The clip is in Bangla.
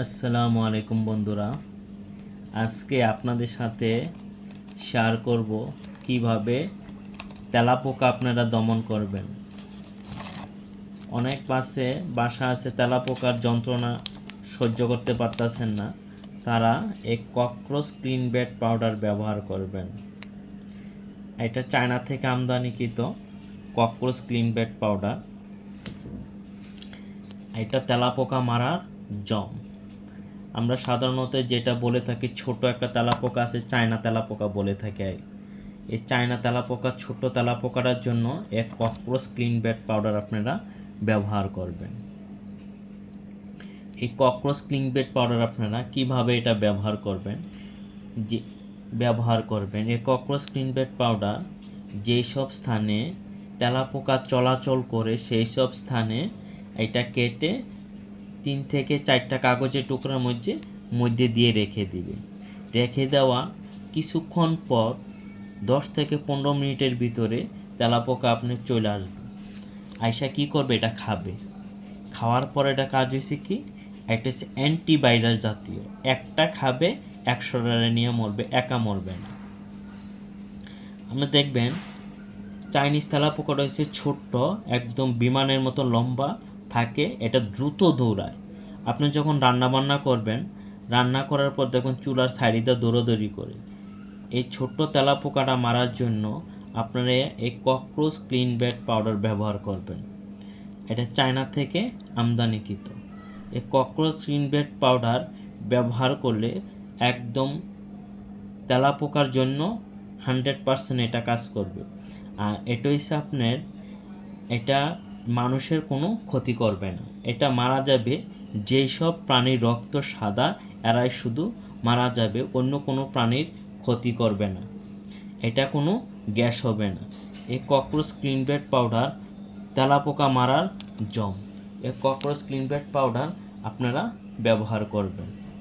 আসসালামু আলাইকুম বন্ধুরা। আজকে আপনাদের সাথে শেয়ার করব কীভাবে তেলাপোকা আপনারা দমন করবেন। অনেক পাশে বাসা আছে, তেলাপোকার যন্ত্রণা সহ্য করতে পারতেছেন না। তারা এই ককরোচ ক্লিন বেড পাউডার ব্যবহার করবেন। এটা চায়না থেকে আমদানিকৃত ককরোচ ক্লিন বেড পাউডার এটা তেলাপোকা মারার জম। আমরা সাধারণত যেটা বলে থাকি, ছোট একটা তেলাপোকা আছে, চায়না তেলাপোকা বলে থাকে এই চায়না তেলাপোকা, ছোট তেলাপোকাটার জন্য এক ককরোচ ক্লিন বেড পাউডার আপনারা ব্যবহার করবেন। এই ককরোচ ক্লিন বেড পাউডার আপনারা কীভাবে এটা ব্যবহার করবেন? যে, ব্যবহার করবেন। এই ককরোচ ক্লিন বেড পাউডার যেই সব স্থানে তেলাপোকা চলাচল করে, সেই সব স্থানে এটা কেটে তিন থেকে চারটা কাগজের টুকরার মধ্যে মধ্যে দিয়ে রেখে দিবে। রেখে দেওয়া কিছুক্ষণ পর দশ থেকে পনেরো মিনিটের ভিতরে তেলাপোকা আপনি চলে আসবে। আয়সা কি করবে? এটা খাবে। খাওয়ার পর এটা কাজ হয়েছে কি? একটা হচ্ছে অ্যান্টিভাইরাস জাতীয়। একটা খাবে, একশো নিয়ে মরবে, একা মরবে না। আপনি দেখবেন চাইনিজ তেলাপোকাটা হচ্ছে ছোট্ট, একদম বিমানের মতো লম্বা থাকে, এটা দ্রুত দৌড়ায়। আপনি যখন রান্না বান্না করবেন, রান্না করার পর দেখুন চুলার সাইডে দৌড়োদৌড়ি করে। এই ছোট্ট তেলাপোকাটা মারার জন্য আপনারা এই ককরোচ ক্লিন ব্যাট পাউডার ব্যবহার করবেন। এটা চায়না থেকে আমদানিকৃত। এই ককরোচ ক্লিন ব্যাট পাউডার ব্যবহার করলে একদম তেলাপোকার জন্য হান্ড্রেড পার্সেন্ট এটা কাজ করবে। আর এটা হচ্ছে আপনার, এটা মানুষের কোনো ক্ষতি করবে না। এটা মারা যাবে যেই সব প্রাণীর রক্ত সাদা, এরাই শুধু মারা যাবে, অন্য কোনো প্রাণীর ক্ষতি করবে না। এটা কোনো গ্যাস হবে না। এই ককরোচ ক্লিন বেড পাউডার তেলাপোকা মারার জম। এই ককরোচ ক্লিন বেড পাউডার আপনারা ব্যবহার করবেন।